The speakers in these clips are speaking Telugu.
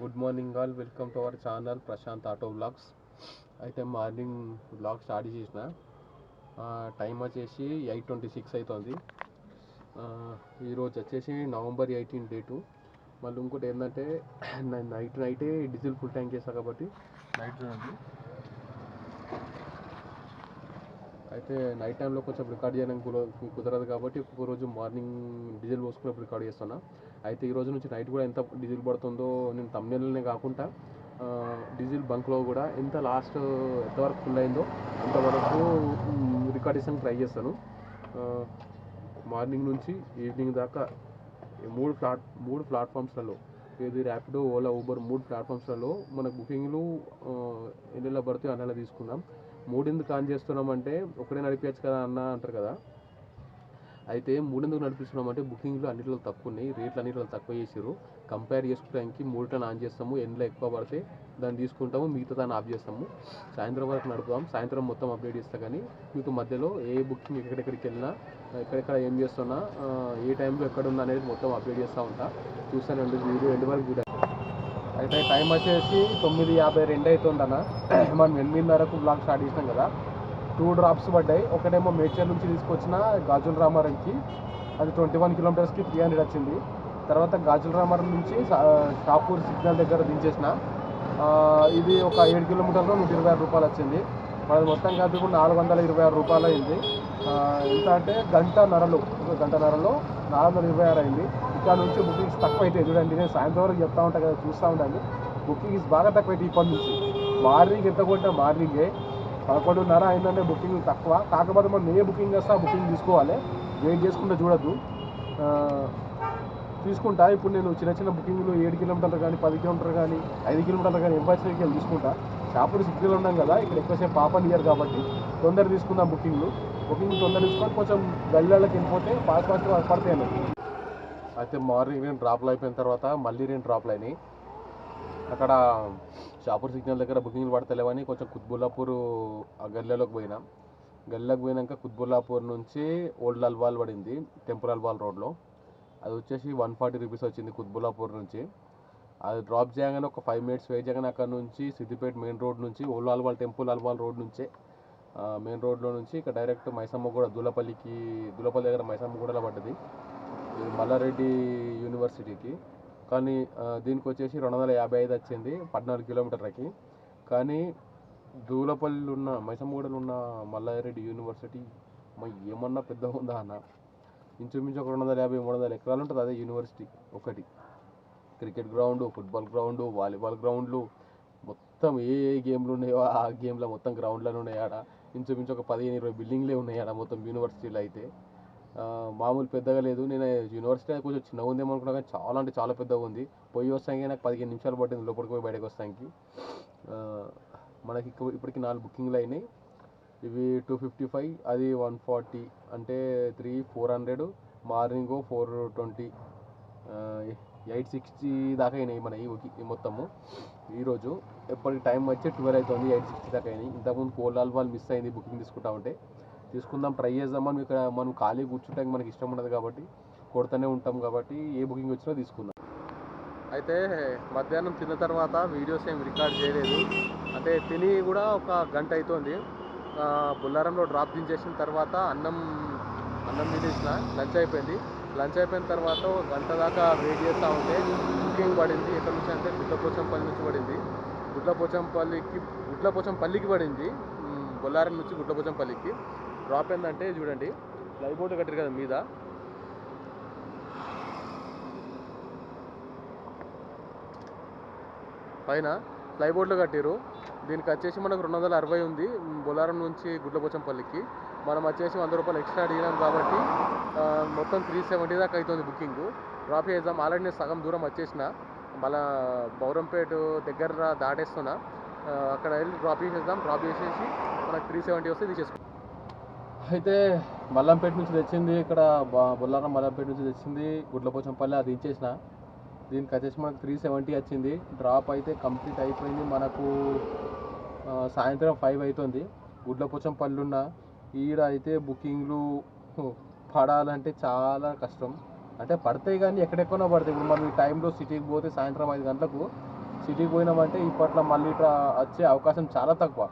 Good morning all welcome to our channel Prashant auto blogs అయితే మార్నింగ్ బ్లాగ్ స్టార్ట్ చేసిన. టైం వచ్చేసి ఎయిట్ ట్వంటీ సిక్స్ అవుతుంది ఈరోజు వచ్చేసి నవంబర్ ఎయిటీన్ డేటు మళ్ళీ ఇంకోటి ఏంటంటే నైట్ నైటే డీజిల్ ఫుల్ ట్యాంక్ చేస్తా కాబట్టి నైట్ ఉంది అయితే నైట్ టైంలో కొంచెం రికార్డ్ చేయడానికి కుదరదు కాబట్టి ఒక్కొక్క రోజు మార్నింగ్ డీజిల్ పోసుకున్నప్పుడు రికార్డ్ చేస్తున్నా. అయితే ఈ రోజు నుంచి నైట్ కూడా ఎంత డీజిల్ పడుతుందో నేను తమ్ముళ్ళనే కాకుండా డీజిల్ బంక్లో కూడా ఎంత లాస్ట్ ఎంతవరకు ఫుల్ అయిందో అంతవరకు రికార్డ్ చేసాను ట్రై చేస్తాను. మార్నింగ్ నుంచి ఈవినింగ్ దాకా మూడు ప్లాట్ మూడు ప్లాట్ఫామ్స్లలో ఏది ర్యాపిడో ఓలా ఊబర్ మూడు ప్లాట్ఫామ్స్లలో మన బుకింగ్లు ఆ, పడితే అన్ని తీసుకున్నాం మూడెందుకు ఆన్ చేస్తున్నామంటే ఒకటే నడిపించచ్చు కదా అన్న అంటారు కదా. అయితే మూడెందుకు నడిపిస్తున్నామంటే బుకింగ్లు అన్నింటిలో తక్కువ ఉన్నాయి రేట్లు అన్నింటిలో తక్కువ చేసారు కంపేర్ చేసుకోవడానికి మూడుటని ఆన్ చేస్తాము ఎండ్లో ఎక్కువ పడితే దాన్ని తీసుకుంటాము మిగతా దాన్ని ఆఫ్ చేస్తాము. సాయంత్రం వరకు నడుపుదాం సాయంత్రం మొత్తం అప్డేట్ చేస్తా కానీ మీకు మధ్యలో ఏ బుకింగ్ ఎక్కడెక్కడికి వెళ్ళినా ఎక్కడెక్కడ ఏం చేస్తున్నా ఏ టైంలో ఎక్కడ ఉందా అనేది మొత్తం అప్డేట్ చేస్తూ ఉంటా. చూస్తానండి వీడియో ఎండ్ వరకు అయితే టైం వచ్చేసి తొమ్మిది యాభై రెండు అవుతుందన్న మనం ఎనిమిదిన్నరకు బ్లాగ్ స్టార్ట్ చేసినాం కదా. టూ డ్రాప్స్ పడ్డాయి. ఒకటేమో మేడ్చల్ నుంచి తీసుకొచ్చిన గాజుల రామారంకి అది ట్వంటీ వన్ కిలోమీటర్స్కి త్రీ హండ్రెడ్ వచ్చింది. తర్వాత గాజుల రామారం నుంచి షాపూర్ సిగ్నల్ దగ్గర దించేసిన. ఇది ఒక ఏడు కిలోమీటర్లో నూట ఇరవై ఆరు రూపాయలు వచ్చింది. మనది మొత్తం కలిపి కూడా నాలుగు వందల ఇరవై ఆరు రూపాయలు అయింది. ఎంత అంటే గంట నరలు గంట నరలో నాలుగు వందల ఇరవై ఆరు అయింది. ఇక్కడ నుంచి బుకింగ్స్ తక్కువ అయితే చూడండి నేను సాయంత్రం వరకు చెప్తా ఉంటాను కదా చూస్తూ ఉండండి. బుకింగ్స్ బాగా తక్కువ అయితే ఇప్పటి నుంచి. మార్నింగ్ ఎంత కొట్టినా మార్నింగే. పదకొండున్నర అయిందంటే బుకింగ్ తక్కువ. కాకపోతే మనం ఏ బుకింగ్ చేస్తా ఆ బుకింగ్ తీసుకోవాలి. వెయిట్ చేసుకుంటే చూడద్దు. తీసుకుంటా. ఇప్పుడు నేను చిన్న చిన్న బుకింగ్లు ఏడు కిలోమీటర్లు కానీ పది కిలోమీటర్లు కానీ ఐదు కిలోమీటర్లు కానీ ఎంపై వెళ్ళి తీసుకుంటా. షాపులు సిగ్నల్ ఉన్నాం కదా ఇక్కడ ఎక్కువసేపు పాప నియర్ కాబట్టి తొందర తీసుకుందాం బుకింగ్లు బుకింగ్ తొందర తీసుకొని కొంచెం గల్లీలకి వెళ్ళిపోతే ఫాస్ట్ ఫాస్ట్ పడతాయి అన్నట్టు అయితే మార్నింగ్ నేను డ్రాప్లు అయిపోయిన తర్వాత మళ్ళీ నేను డ్రాప్లు అయినాయి. అక్కడ షాపూర్ సిగ్నల్ దగ్గర బుకింగ్లు పడతలేవని కొంచెం కుత్బుల్లాపూర్ ఆ గల్లెలోకి పోయినా. గల్లీలోకి పోయినాక కుత్బుల్లాపూర్ నుంచి ఓల్డ్ అల్వాల్ పడింది టెంపుల్ అల్వాల్ రోడ్లో. అది వచ్చేసి వన్ ఫార్టీ రూపీస్ వచ్చింది కుత్బుల్లాపూర్ నుంచి. అది డ్రాప్ చేయగానే ఒక ఫైవ్ మినిట్స్ వెయిట్ చేయగానే అక్కడ నుంచి సిద్దిపేట మెయిన్ రోడ్ నుంచి old Alwal temple Alwal road నుంచే మెయిన్ రోడ్లో నుంచి ఇక డైరెక్ట్ మైసమ్మ కూడా దులపల్లికి దులపల్లి దగ్గర మైసమ్మ కూడా పడ్డది. మల్లారెడ్డి యూనివర్సిటీకి. కానీ దీనికి వచ్చేసి రెండు వందల యాభై ఐదు వచ్చింది పద్నాలుగు కిలోమీటర్లకి. కానీ దూలపల్లిలో ఉన్న మైసమ్మగూడలో ఉన్న మల్లారెడ్డి యూనివర్సిటీ మా ఏమన్నా పెద్దగా ఉందా అన్న? ఇంచుమించు ఒక రెండు వందల యాభై మూడు వందల ఎకరాలు ఉంటుంది అదే యూనివర్సిటీ ఒకటి. Cricket ground football ground volleyball గ్రౌండ్లు మొత్తం ఏ ఏ గేమ్లు ఉన్నాయో ఆ గేమ్లో మొత్తం గ్రౌండ్లోనే ఉన్నాయి ఆడ. ఇంచుమించు ఒక పదిహేను ఇరవై బిల్డింగ్లే ఉన్నాయి ఆడ మొత్తం యూనివర్సిటీలో అయితే. మామూలు పెద్దగా లేదు. నేను యూనివర్సిటీ కొంచెం చిన్నగా ఉందేమో అనుకున్నా కానీ చాలా అంటే చాలా పెద్దగా ఉంది. పోయి వస్తానికి నాకు పదిహేను నిమిషాలు పట్టింది లోపలికి పోయి బయటకు వస్తానికి. మనకి ఇప్పటికి నాలుగు బుకింగ్లు అయినాయి. ఇవి టూ ఫిఫ్టీ ఫైవ్ అది వన్ ఫార్టీ అంటే three four hundred morning four twenty eight sixty దాకా అయినాయి మన ఈ మొత్తము. ఈరోజు ఎప్పటికి టైం వచ్చి ట్వెల్వ్ అవుతుంది ఎయిట్ సిక్స్టీ దాకా అయినాయి. ఇంతకుముందు కోలాల్ వాళ్ళు మిస్ అయింది బుకింగ్ తీసుకుంటా ఉంటే. తీసుకుందాం ట్రై చేద్దామని ఇక్కడ మనం ఖాళీ కూర్చుంటానికి మనకి ఇష్టం ఉండదు కాబట్టి కొడుతూనే ఉంటాం కాబట్టి ఏ బుకింగ్ వచ్చినా తీసుకుందాం. అయితే మధ్యాహ్నం తిన్న తర్వాత వీడియోస్ ఏం రికార్డ్ చేయలేదు. అంటే తిని కూడా ఒక గంట అవుతుంది బుల్లారంలో డ్రాప్ దించేసిన తర్వాత అన్నం అన్నం తినేసిన లంచ్ అయిపోయింది. లంచ్ అయిపోయిన తర్వాత గంట దాకా వెయిట్ చేస్తూ ఉంటే బుకింగ్ పడింది. ఎక్కడి నుంచి అంటే గుడ్లపోచంపల్లి నుంచి పడింది. గుడ్లపోచంపల్లికి గుడ్లపోచంపల్లికి పడింది. బొల్లారం నుంచి గుడ్లపోచంపల్లికి. డ్రాప్ ఏంటంటే చూడండి లైవ్ బోర్డు కట్టారు కదా మీద. పైన ఫ్లైబోర్డ్లో కట్టారు. దీనికి వచ్చేసి మనకు రెండు వందల అరవై ఉంది బొలారం నుంచి గుడ్లపోచంపల్లికి మనం వచ్చేసి వంద రూపాయలు ఎక్స్ట్రా అడిగినాం కాబట్టి మొత్తం త్రీ సెవెంటీ దాకా అవుతుంది బుకింగ్. డ్రాప్ చేద్దాం. ఆల్రెడీ నేను సగం దూరం వచ్చేసిన మళ్ళా బౌరంపేట దగ్గర దాటేస్తున్నా. అక్కడ వెళ్ళి డ్రాప్ చేసేద్దాం. డ్రాప్ చేసేసి మనకు త్రీ సెవెంటీ వస్తే తీసేసుకుంటాం అయితే మల్లంపేట నుంచి తెచ్చింది ఇక్కడ బొల్లారం మల్లంపేట నుంచి తెచ్చింది గుడ్లపోచంపల్లి అది ఇచ్చేసిన. దీనికి వచ్చేసి మనకు త్రీ సెవెంటీ వచ్చింది. డ్రాప్ అయితే కంప్లీట్ అయిపోయింది. మనకు సాయంత్రం ఫైవ్ అవుతుంది గుడ్లపోచంపల్లి ఉన్న ఈడ అయితే బుకింగ్లు పడాలంటే చాలా కష్టం. అంటే పడతాయి కానీ ఎక్కడెక్కడో పడతాయి. ఇప్పుడు మనం ఈ టైంలో సిటీకి పోతే సాయంత్రం ఐదు గంటలకు సిటీకి పోయినామంటే ఇప్పట్లో మళ్ళీ ఇట్లా వచ్చే అవకాశం చాలా తక్కువ.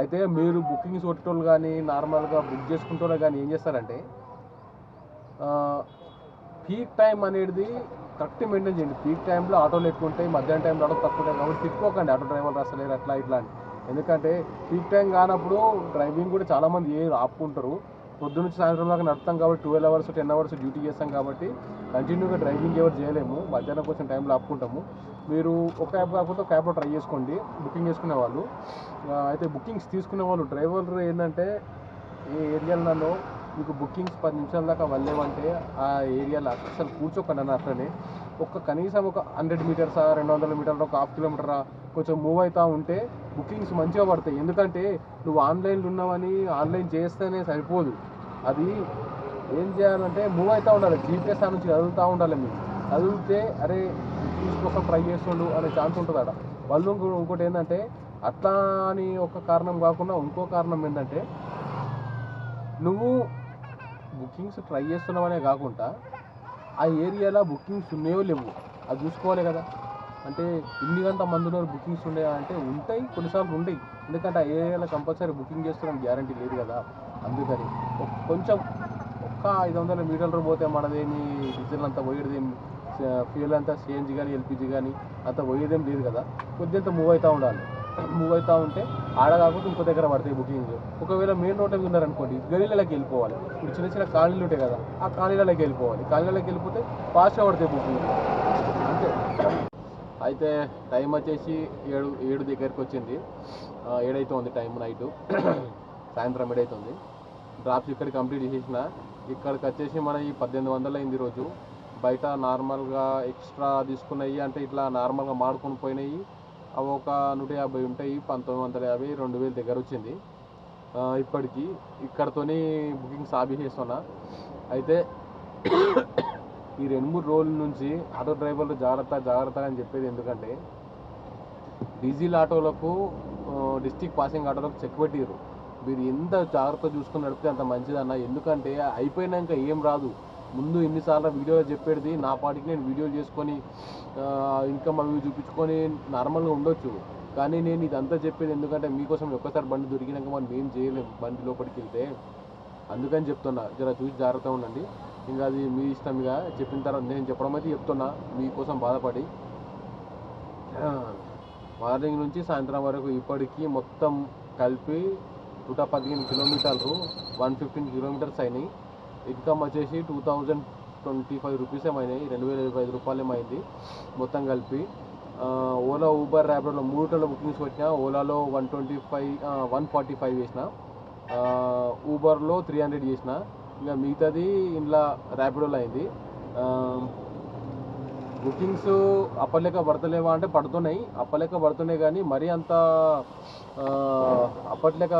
అయితే మీరు బుకింగ్స్ కొట్టేటోళ్ళు కానీ నార్మల్గా బుక్ చేసుకుంటోళ్ళు కానీ ఏం చేస్తారంటే పీక్ టైం అనేది కరెక్ట్ మెయింటైన్ చేయండి. పీక్ టైంలో ఆటోలు ఎక్కువ ఉంటాయి మధ్యాహ్నం టైంలో ఆటో తక్కువ ఉంటాయి కాబట్టి తిప్పుకోకండి. ఆటో డ్రైవర్లు అసలు అట్లా ఇట్లా అని. ఎందుకంటే పీక్ టైం కానప్పుడు డ్రైవింగ్ కూడా చాలామంది ఏ ఆపుకుంటారు. పొద్దు నుంచి సాయంత్రం దాకా నడుస్తాం కాబట్టి twelve hours ten hours duty చేస్తాం కాబట్టి కంటిన్యూగా డ్రైవింగ్ ఎవరు చేయలేము. మధ్యాహ్నం కొంచెం టైంలో ఆపుకుంటాము. మీరు ఒక క్యాబ్ కాకపోతే ఒక క్యాబ్లో ట్రై చేసుకోండి బుకింగ్ చేసుకునే వాళ్ళు. అయితే బుకింగ్స్ తీసుకునే వాళ్ళు డ్రైవర్ ఏంటంటే ఏ ఏరియాలలో మీకు బుకింగ్స్ పది నిమిషాల దాకా వెళ్ళేవంటే ఆ ఏరియాలో అసలు కూర్చోకండి అట్లనే. ఒక కనీసం ఒక హండ్రెడ్ మీటర్సా రెండు వందల మీటర్లు ఒక హాఫ్ కిలోమీటరా కొంచెం మూవ్ అవుతూ ఉంటే బుకింగ్స్ మంచిగా పడతాయి. ఎందుకంటే నువ్వు ఆన్లైన్లో ఉన్నావని ఆన్లైన్ చేస్తేనే సరిపోదు. అది ఏం చేయాలంటే మూవ్ అవుతూ ఉండాలి. జీపీఎస్ నుంచి కదులుతూ ఉండాలి మీరు. కదిలితే అరే బుకింగ్స్ కోసం ట్రై చేస్తుండు అనే ఛాన్స్ ఉంటుంది అక్కడ వాళ్ళు ఇంకో- ఇంకోటి ఏంటంటే అట్లా అని ఒక కారణం కాకుండా ఇంకో కారణం ఏంటంటే నువ్వు బుకింగ్స్ ట్రై చేస్తున్నావనే కాకుండా ఆ ఏరియాలో బుకింగ్స్ ఉన్నాయో లేవు అది చూసుకోవాలి కదా. అంటే ఇన్ని గంట మంది ఉన్నారు బుకింగ్స్ ఉండేవా అంటే ఉంటాయి కొన్నిసార్లు ఉంటాయి. ఎందుకంటే ఆ ఏరియాలో కంపల్సరీ బుకింగ్ చేస్తున్నాం గ్యారంటీ లేదు కదా. అందుకని కొంచెం ఒక్క ఐదు వందల మీటర్లు పోతే మనదేమి డీజిల్ అంతా పోయేదేమి ఫ్యూల్ అంతా సిఎన్జీ కానీ ఎల్పిజి కానీ అంత పోయేదేం లేదు కదా. కొద్దింత మూవ్ అవుతూ ఉండాలి. మూవ్ అవుతూ ఉంటే ఆడ కాకపోతే ఇంకో దగ్గర పడతాయి బుకింగ్ ఒకవేళ మెయిన్ రోడ్ మీద ఉన్నారనుకోండి గలీలకి వెళ్ళిపోవాలి. ఇప్పుడు చిన్న చిన్న కాలనీలు ఉంటాయి కదా ఆ కాలనీలకి వెళ్ళిపోవాలి. కాలనీలకి వెళ్ళిపోతే ఫాస్ట్గా పడతాయి బుకింగ్ అంతే. అయితే టైం వచ్చేసి ఏడు ఏడు దగ్గరికి వచ్చింది. ఏడైతుంది టైం నైట్ సాయంత్రం ఏడైతుంది. డ్రాప్స్ ఇక్కడ కంప్లీట్ చేసేసిన. ఇక్కడికి వచ్చేసి మన ఈ పద్దెనిమిది వందలు అయింది రోజు. బయట నార్మల్గా ఎక్స్ట్రా తీసుకున్నాయి అంటే ఇట్లా నార్మల్గా మాడుకొని పోయినాయి. అవి ఒక నూట యాభై ఉంటాయి పంతొమ్మిది వందల యాభై రెండు వేల దగ్గర వచ్చింది. ఇప్పటికీ ఇక్కడతోనే ఇక్కడతోని బుకింగ్స్ ఆపి చేస్తున్నా. అయితే ఈ రెండు మూడు రోజుల నుంచి ఆటో డ్రైవర్లు జాగ్రత్త జాగ్రత్త అని చెప్పేది ఎందుకంటే డీజిల్ ఆటోలకు డిస్టిక్ పాసింగ్ ఆటోలకు చెక్ పెట్టిరు మీరు ఎంత జాగ్రత్త చూసుకుని నడిపితే అంత మంచిదన్న. ఎందుకంటే అయిపోయినాక ఏం రాదు. ముందు ఎన్నిసార్లు వీడియోలో చెప్పేది నా పాటికి నేను వీడియోలు చేసుకొని ఇన్కమ్ అవి చూపించుకొని నార్మల్గా ఉండొచ్చు. కానీ నేను ఇదంతా చెప్పేది ఎందుకంటే మీకోసం ఒక్కసారి బండి దొరికినాక మనం ఏం చేయలేం బండి లోపలికి వెళ్తే. అందుకని చెప్తున్నా జర చూసి జాగ్రత్త ఉండండి. ఇంకా అది మీ ఇష్టం ఇక చెప్పిన తర్వాత నేను చెప్పడం అయితే చెప్తున్నా మీకోసం బాధపడి. మార్నింగ్ నుంచి సాయంత్రం వరకు ఇప్పటికీ మొత్తం కలిపి నూట పదిహేను కిలోమీటర్లు వన్ ఫిఫ్టీన్ కిలోమీటర్స్ అయినాయి. ఇన్కమ్ వచ్చేసి two thousand twenty five rupees ఏమైనాయి రెండు వేల ఇరవై ఐదు రూపాయలు ఏమైంది మొత్తం కలిపి ఓలా ఊబర్ ర్యాపిడోలో మూడులో బుకింగ్స్ వచ్చిన ఓలాలో one twenty five one forty five చేసిన ఊబర్లో త్రీ హండ్రెడ్ చేసిన ఇంకా మిగతాది ఇంట్లో ర్యాపిడోలో అయింది. బుకింగ్స్ అప్పలేక పడతలేవా అంటే పడుతున్నాయి. అప్పలేక పడుతున్నాయి కానీ మరీ అంత అప్పట్లేక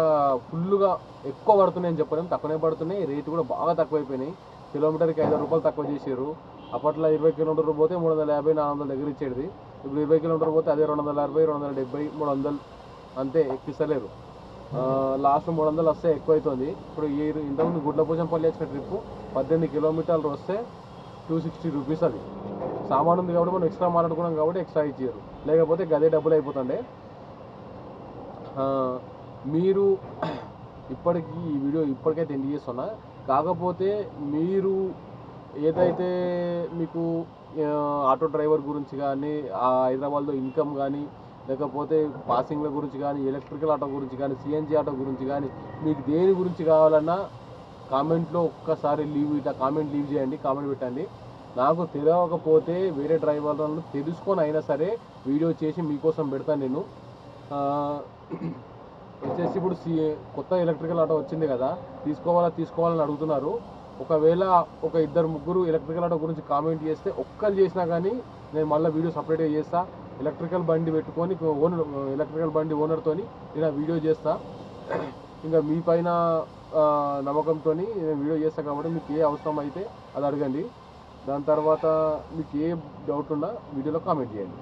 ఫుల్గా ఎక్కువ పడుతున్నాయి అని చెప్పలేము తక్కువనే పడుతున్నాయి. రేటు కూడా బాగా తక్కువైపోయినాయి. కిలోమీటర్కి ఐదు రూపాయలు తక్కువ చేసారు అప్పట్లో ఇరవై కిలోమీటర్లు పోతే మూడు వందల యాభై నాలుగు వందల దగ్గర ఇచ్చేది ఇప్పుడు ఇరవై కిలోమీటర్లు పోతే అదే రెండు వందల అరవై రెండు వందల డెబ్బై మూడు వందలు అంతే ఎక్కిస్తలేరు. లాస్ట్ మూడు వందలు వస్తే ఎక్కువ అవుతుంది ఇప్పుడు ఈ ఇంతకుముందు గుడ్లపోచంపల్లి వచ్చిన ట్రిప్ పద్దెనిమిది కిలోమీటర్లు వస్తే టూ సిక్స్టీ రూపీస్ అది. సామాన్ ఉంది కాబట్టి మనం ఎక్స్ట్రా మాట్లాడుకున్నాం కాబట్టి ఎక్స్ట్రా ఇచ్చారు. లేకపోతే గదే డబ్బులు అయిపోతుండే. మీరు ఇప్పటికీ ఈ వీడియో ఇప్పటికైతే ఎండ్ చేస్తున్నా. కాకపోతే మీరు ఏదైతే మీకు ఆటో డ్రైవర్ గురించి కానీ హైదరాబాద్లో ఇన్కమ్ కానీ లేకపోతే పాసింగ్ల గురించి కానీ ఎలక్ట్రికల్ ఆటో గురించి కానీ సిఎన్జి ఆటో గురించి కానీ మీకు దేని గురించి కావాలన్నా కామెంట్లో ఒక్కసారి లీవ్ ఇట్లా కామెంట్ లీవ్ చేయండి కామెంట్ పెట్టండి. నాకు తెలియకపోతే వేరే డ్రైవర్లను తెలుసుకొని అయినా సరే వీడియో చేసి మీకోసం పెడతాను నేను. వచ్చేసి ఇప్పుడు సి కొత్త ఎలక్ట్రికల్ ఆటో వచ్చింది కదా తీసుకోవాలా తీసుకోవాలని అడుగుతున్నారు. ఒకవేళ ఒక ఇద్దరు ముగ్గురు ఎలక్ట్రికల్ ఆటో గురించి కామెంట్ చేస్తే ఒక్కరు చేసినా కానీ నేను మళ్ళీ వీడియో సపరేట్గా చేస్తా. ఎలక్ట్రికల్ బండి పెట్టుకొని ఓనర్ ఎలక్ట్రికల్ బండి ఓనర్తోని నేను వీడియో చేస్తా. ఇంకా మీ పైన నమ్మకంతో నేను వీడియో చేస్తాను కాబట్టి మీకు ఏ అవసరం అయితే అది అడగండి. దాని తర్వాత మీకు ఏ డౌట్ ఉన్నా వీడియోలో కామెంట్ చేయండి.